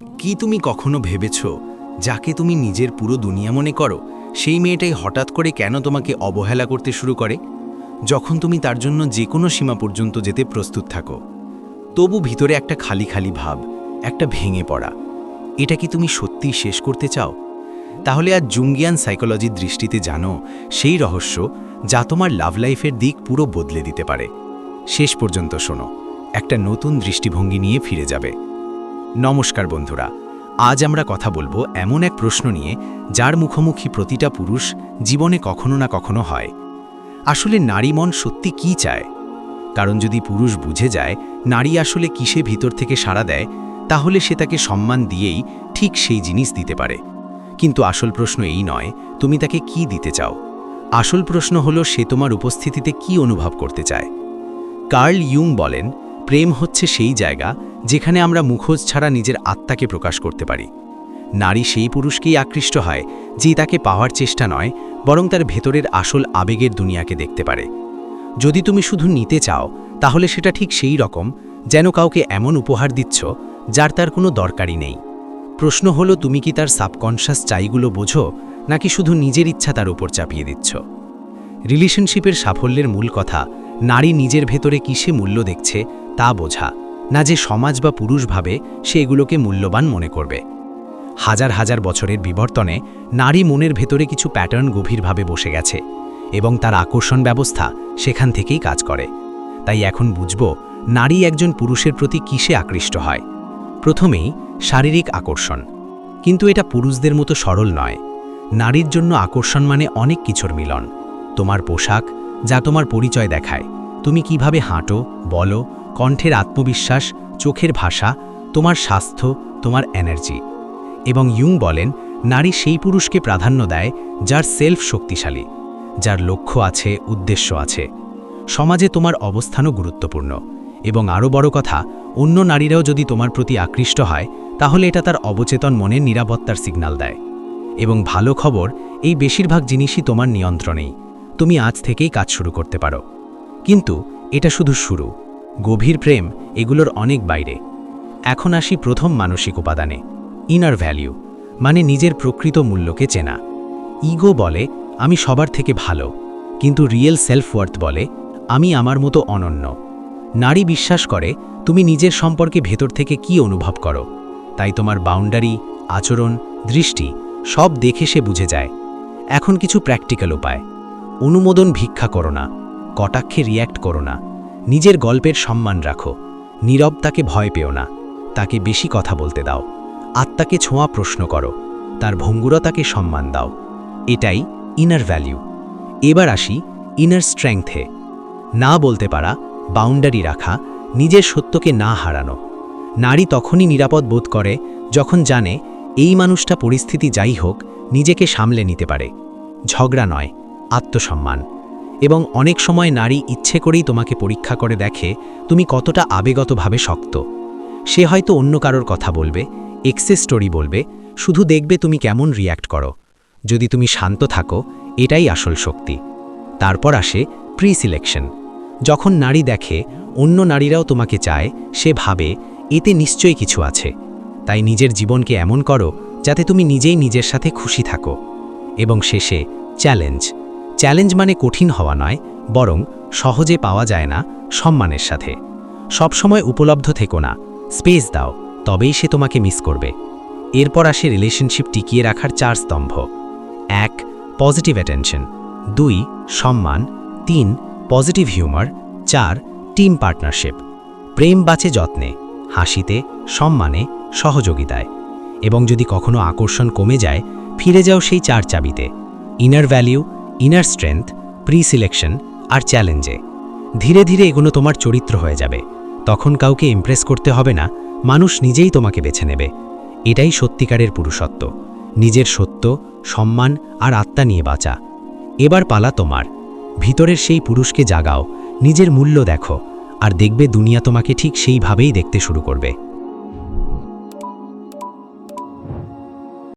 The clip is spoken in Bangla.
কি তুমি কখনো ভেবেছ, যাকে তুমি নিজের পুরো দুনিয়া মনে করো, সেই মেয়েটাই হঠাৎ করে কেন তোমাকে অবহেলা করতে শুরু করে? যখন তুমি তার জন্য যে কোনো সীমা পর্যন্ত যেতে প্রস্তুত থাকো। তবু ভিতরে একটা খালি খালি ভাব, একটা ভেঙে পড়া। এটা কি তুমি সত্যিই শেষ করতে চাও? তাহলে আজ জুঙ্গিয়ান সাইকোলজির দৃষ্টিতে জানো, সেই রহস্য যা তোমার লাভ লাইফের দিক পুরো বদলে দিতে পারে। শেষ পর্যন্ত শোনো, একটা নতুন দৃষ্টিভঙ্গি নিয়ে ফিরে যাবে। নমস্কার বন্ধুরা, আজ আমরা কথা বলব এমন এক প্রশ্ন নিয়ে যার মুখোমুখি প্রতিটা পুরুষ জীবনে কখনো না কখনো হয়। আসলে নারী মন সত্যি কি চায়? কারণ যদি পুরুষ বুঝে যায় নারী আসলে কিসে ভিতর থেকে সাড়া দেয়, তাহলে সে তাকে সম্মান দিয়েই ঠিক সেই জিনিস দিতে পারে। কিন্তু আসল প্রশ্ন এই নয়, তুমি তাকে কি দিতে চাও? আসল প্রশ্ন হলো, সে তোমার উপস্থিতিতে কি অনুভব করতে চায়? কার্ল ইউং বলেন, প্রেম হচ্ছে সেই জায়গা যেখানে আমরা মুখোজ ছাড়া নিজের আত্মাকে প্রকাশ করতে পারি। নারী সেই পুরুষকেই আকৃষ্ট হয়, যে তাকে পাওয়ার চেষ্টা নয়, বরং তার ভেতরের আসল আবেগের দুনিয়াকে দেখতে পারে। যদি তুমি শুধু নিতে চাও, তাহলে সেটা ঠিক সেই রকম, যেন কাউকে এমন উপহার দিচ্ছ, যার তার কোনো দরকারই নেই। প্রশ্ন হলো, তুমি কি তার সাবকনশাস চাইগুলো বোঝো, নাকি শুধু নিজের ইচ্ছা তার উপর চাপিয়ে দিচ্ছ? রিলেশনশিপের সাফল্যের মূল কথা, নারী নিজের ভেতরে কিসে মূল্য দেখছে, তা বোঝা। না যে সমাজ বা পুরুষ ভাবে সে এগুলোকে মূল্যবান মনে করবে। হাজার হাজার বছরের বিবর্তনে নারী মনের ভেতরে কিছু প্যাটার্ন গভীরভাবে বসে গেছে এবং তার আকর্ষণ ব্যবস্থা সেখান থেকেই কাজ করে। তাই এখন বুঝব নারী একজন পুরুষের প্রতি কিসে আকৃষ্ট হয়। প্রথমেই শারীরিক আকর্ষণ। কিন্তু এটা পুরুষদের মতো সরল নয়। নারীর জন্য আকর্ষণ মানে অনেক কিছুর মিলন। তোমার পোশাক যা তোমার পরিচয় দেখায়। তুমি কীভাবে হাঁটো, বলো কণ্ঠের আত্মবিশ্বাস, চোখের ভাষা, তোমার স্বাস্থ্য, তোমার এনার্জি এবং ইউং বলেন, নারী সেই পুরুষকে প্রাধান্য দেয় যার সেলফ শক্তিশালী, যার লক্ষ্য আছে, উদ্দেশ্য আছে। সমাজে তোমার অবস্থানও গুরুত্বপূর্ণ। এবং আরও বড় কথা, অন্য নারীরাও যদি তোমার প্রতি আকৃষ্ট হয়, তাহলে এটা তার অবচেতন মনের নিরাপত্তার সিগন্যাল দেয়। এবং ভালো খবর, এই বেশিরভাগ জিনিসই তোমার নিয়ন্ত্রণেই। তুমি আজ থেকেই কাজ শুরু করতে পারো। কিন্তু এটা শুধু শুরু। গভীর প্রেম এগুলোর অনেক বাইরে। এখন আসি প্রথম মানসিক উপাদানে ইনার ভ্যালিউ মানে নিজের প্রকৃত মূল্যকে চেনা। ইগো বলে, আমি সবার থেকে ভালো, কিন্তু রিয়েল সেলফ ওয়ার্থ বলে, আমি আমার মতো অনন্য। নারী বিশ্বাস করে, তুমি নিজের সম্পর্কে ভেতর থেকে কি অনুভব করো? তাই তোমার বাউন্ডারি আচরণ, দৃষ্টি, সব দেখে সে বুঝে যায়। এখন কিছু প্র্যাকটিক্যাল উপায়। অনুমোদন ভিক্ষা করো না, কটাক্ষে রিয়্যাক্ট করো না। নিজের গল্পের সম্মান রাখো। নীরব তাকে ভয় পেও না। তাকে বেশি কথা বলতে দাও। আত্মাকে ছোঁয়া প্রশ্ন করো। তার ভঙ্গুরতাকে সম্মান দাও। এটাই ইনার ভ্যালিউ এবার আসি ইনার স্ট্রেংথে না বলতে পারা বাউন্ডারি রাখা, নিজের সত্যকে না হারানো। নারী তখনই নিরাপদ বোধ করে যখন জানে এই মানুষটা পরিস্থিতি যাই হোক, নিজেকে সামলে নিতে পারে। ঝগড়া নয়, আত্মসম্মান। এবং অনেক সময় নারী ইচ্ছে করেই তোমাকে পরীক্ষা করে দেখে তুমি কতটা আবেগতভাবে শক্ত। সে হয়তো অন্য কারোর কথা বলবে, এক্সেস স্টোরি বলবে, শুধু দেখবে তুমি কেমন রিয়্যাক্ট করো। যদি তুমি শান্ত থাকো, এটাই আসল শক্তি। তারপর আসে প্রি সিলেকশন যখন নারী দেখে, অন্য নারীরাও তোমাকে চায়, সে ভাবে, এতে নিশ্চয়ই কিছু আছে। তাই নিজের জীবনকে এমন করো, যাতে তুমি নিজেই নিজের সাথে খুশি থাকো। এবং শেষে চ্যালেঞ্জ চ্যালেঞ্জ মানে কঠিন হওয়া নয়, বরং সহজে পাওয়া যায় না সম্মানের সাথে। সবসময় উপলব্ধ থেকো না, স্পেস দাও, তবেই সে তোমাকে মিস করবে। এরপর আসে রিলেশনশিপ টিকিয়ে রাখার চার স্তম্ভ। এক, পজিটিভ অ্যাটেনশন। দুই, সম্মান। তিন, পজিটিভ হিউমার। চার, টিম পার্টনারশিপ। প্রেম বাঁচে যত্নে, হাসিতে, সম্মানে, সহযোগিতায়। এবং যদি কখনো আকর্ষণ কমে যায়, ফিরে যাও সেই চার চাবিতে। Inner value inner strength pre selection আর চ্যালেঞ্জে ধীরে ধীরে এগুলো তোমার চরিত্র হয়ে যাবে। তখন কাউকে ইমপ্রেস করতে হবে না, মানুষ নিজেই তোমাকে বেছে নেবে। এটাই সত্যিকারের পুরুষত্ব। নিজের সত্য, সম্মান আর আত্মা নিয়ে বাঁচা। এবার পালা তোমার। ভিতরের সেই পুরুষকে জাগাও, নিজের মূল্য দেখো, আর দেখবে দুনিয়া তোমাকে ঠিক সেইভাবেই দেখতে শুরু করবে।